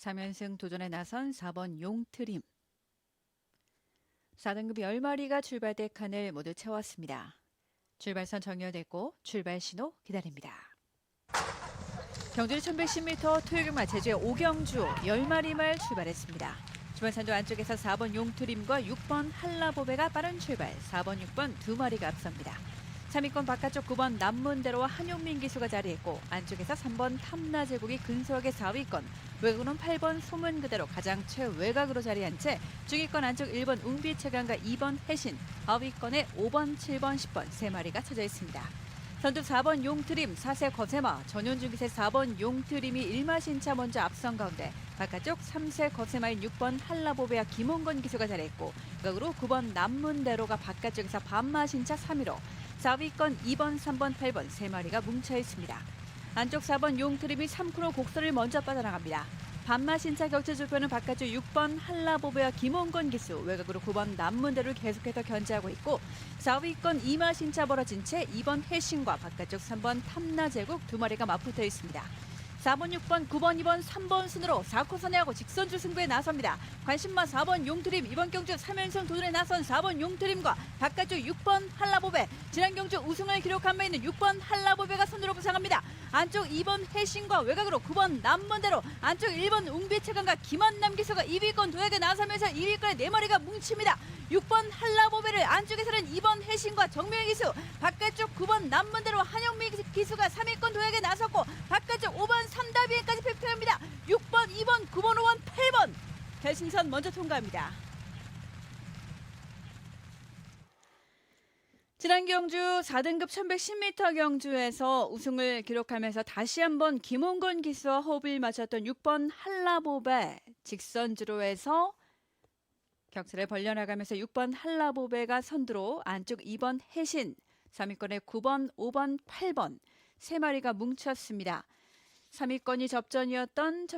3연승 도전에 나선 4번 용트림. 4등급 10마리가 출발대 칸을 모두 채웠습니다. 출발선 정렬됐고 출발 신호 기다립니다. 경주리 1110m 토요일말 제주의 오경주 10마리 말 출발했습니다. 주말산도 안쪽에서 4번 용트림과 6번 한라보배가 빠른 출발, 4번, 6번 두 마리가 앞섭니다. 3위권 바깥쪽 9번 남문대로와 한용민 기수가 자리했고 안쪽에서 3번 탐나제국이 근소하게 4위권, 외국은 8번 소문 그대로 가장 최외곽으로 자리한 채 중위권 안쪽 1번 웅비체감과 2번 해신, 하위권에 5번, 7번, 10번 세 마리가 쳐져 있습니다. 선두 4번 용트림, 4세 거세마, 전현중 기세 4번 용트림이 1마신차 먼저 앞선 가운데 바깥쪽 3세 거세마인 6번 한라보베와 김홍건 기수가 자리했고 극으로 9번 남문대로가 바깥쪽에서 반마신차 3위로 4위권 2번, 3번, 8번 세 마리가 뭉쳐 있습니다. 안쪽 4번 용트림이 3크로 곡선을 먼저 빠져나갑니다. 반마신차 격차 조표는 바깥쪽 6번 한라보베와 김홍건 기수, 외곽으로 9번 남문대를 계속해서 견제하고 있고 4위권 이마신차 벌어진 채 2번 해신과 바깥쪽 3번 탐나제국 두 마리가 맞붙어 있습니다. 4번, 6번, 9번, 2번, 3번 순으로 4코 선회하고 직선주 승부에 나섭니다. 관심마 4번 용트림 이번 경주 3연승 도전에 나선 4번 용트림과 바깥쪽 6번 한라보베 지난 경주 우승을 기록한 바 있는 6번 한라보베가 선두로 부상합니다. 안쪽 2번 해신과 외곽으로 9번 남문대로 안쪽 1번 웅비체감과 김한남 기수가 2위권 도약에 나서면서 2위권에 4마리가 뭉칩니다. 6번 한라보베를 안쪽에서는 2번 해신과 정명희 기수 바깥쪽 9번 남문대로 한영미 기수가 3위권 도약에 나섰고 바깥쪽 5번 삼다비에까지 펼쳐합니다. 6번, 2번, 9번, 5번, 8번 결승선 먼저 통과합니다. 지난 경주 4등급 1110m 경주에서 우승을 기록하면서 다시 한번 김홍건 기수와 호흡을 맞췄던 6번 한라보베 직선주로에서 격차를 벌려나가면서 6번 한라보베가 선두로 안쪽 2번 해신, 3위권에 9번, 5번, 8번 세 마리가 뭉쳤습니다. 3위권이 접전이었던